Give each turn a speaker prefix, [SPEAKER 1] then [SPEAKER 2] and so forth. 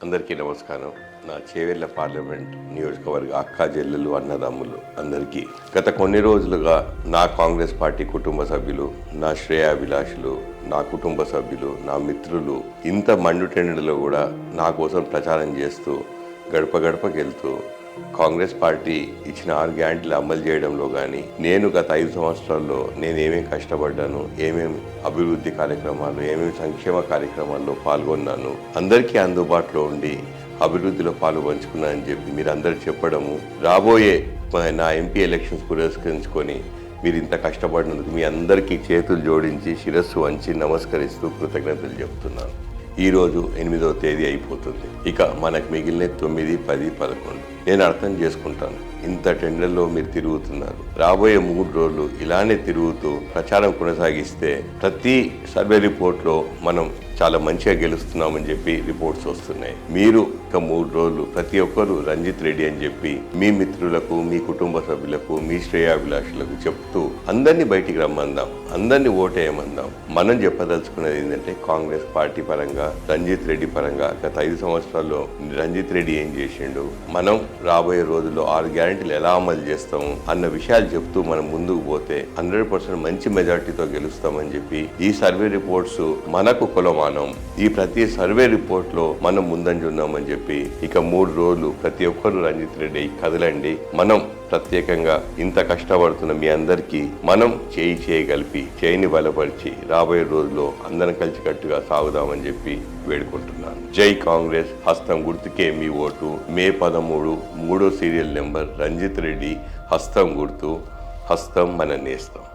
[SPEAKER 1] అందరికీ నమస్కారం. నా చేవెళ్ళ పార్లమెంట్ నియోజకవర్గ అక్క చెల్లెలు అన్నదమ్ములు అందరికీ గత కొన్ని రోజులుగా నా కాంగ్రెస్ పార్టీ కుటుంబ సభ్యులు నా శ్రేయాభిలాషులు నా కుటుంబ సభ్యులు నా మిత్రులు ఇంత మండుటెండలో కూడా నా కోసం ప్రచారం చేస్తూ గడప గడపకి వెళ్తూ కాంగ్రెస్ పార్టీ ఇచ్చిన ఆరు గ్యారంటీలు అమలు చేయడంలో కానీ నేను గత ఐదు సంవత్సరాల్లో నేను ఏమేమి కష్టపడ్డాను ఏమేమి అభివృద్ధి కార్యక్రమాలు ఏమేమి సంక్షేమ కార్యక్రమాల్లో పాల్గొన్నాను అందరికీ అందుబాటులో ఉండి అభివృద్ధిలో పాలు పంచుకున్నానని చెప్పి మీరు అందరు చెప్పడము రాబోయే నా ఎంపీ ఎలక్షన్స్ పురస్కరించుకొని మీరు ఇంత కష్టపడినందుకు మీ అందరికీ చేతులు జోడించి శిరస్సు వంచి నమస్కరిస్తూ కృతజ్ఞతలు చెప్తున్నాను. ఈరోజు ఎనిమిదవ తేదీ అయిపోతుంది. ఇక మనకు మిగిలిన తొమ్మిది పది పదకొండు. నేను అర్థం చేసుకుంటాను. ఇంత టెండర్లో మీరు తిరుగుతున్నారు. రాబోయే మూడు రోజులు ఇలానే తిరుగుతూ ప్రచారం కొనసాగిస్తే ప్రతి సర్వే రిపోర్ట్లో మనం చాలా మంచిగా గెలుస్తున్నామని చెప్పి రిపోర్ట్స్ వస్తున్నాయి. మీరు ఒక మూడు రోజులు ప్రతి ఒక్కరు రంజిత్ రెడ్డి అని చెప్పి మీ మిత్రులకు మీ కుటుంబ సభ్యులకు మీ శ్రేయాభిలాషులకు చెప్తూ అందరినీ బయటికి రమ్మందాం అందరినీ ఓటేయమందాం. మనం చెప్పదలుచుకున్నది ఏంటంటే కాంగ్రెస్ పార్టీ పరంగా రంజిత్ రెడ్డి పరంగా గత ఐదు సంవత్సరాల్లో రంజిత్ రెడ్డి ఏం చేసిండు మనం రాబోయే రోజుల్లో ఆరు గ్యారంటీలు ఎలా అమలు చేస్తాము అన్న విషయాలు చెప్తూ మనం ముందుకు పోతే హండ్రెడ్ పర్సెంట్ మంచి మెజార్టీతో గెలుస్తామని చెప్పి ఈ సర్వే రిపోర్ట్స్ మనకు మనం ఈ ప్రతి సర్వే రిపోర్ట్లో మనం ముందంజ ఉన్నామని చెప్పి ఇక మూడు రోజులు ప్రతి ఒక్కరు రంజిత్ రెడ్డి కదలండి. మనం ప్రత్యేకంగా ఇంత కష్టపడుతున్న మీ అందరికీ మనం చేయి చేయగలిపి చేయిని బలపరిచి రాబోయే రోజుల్లో అందరం కలిసికట్టుగా సాగుదామని చెప్పి వేడుకుంటున్నాను. జై కాంగ్రెస్. హస్తం గుర్తుకే మీ ఓటు. మే పదమూడు మూడో సీరియల్ నెంబర్ రంజిత్ రెడ్డి. హస్తం గుర్తు హస్తం మన నేస్తం.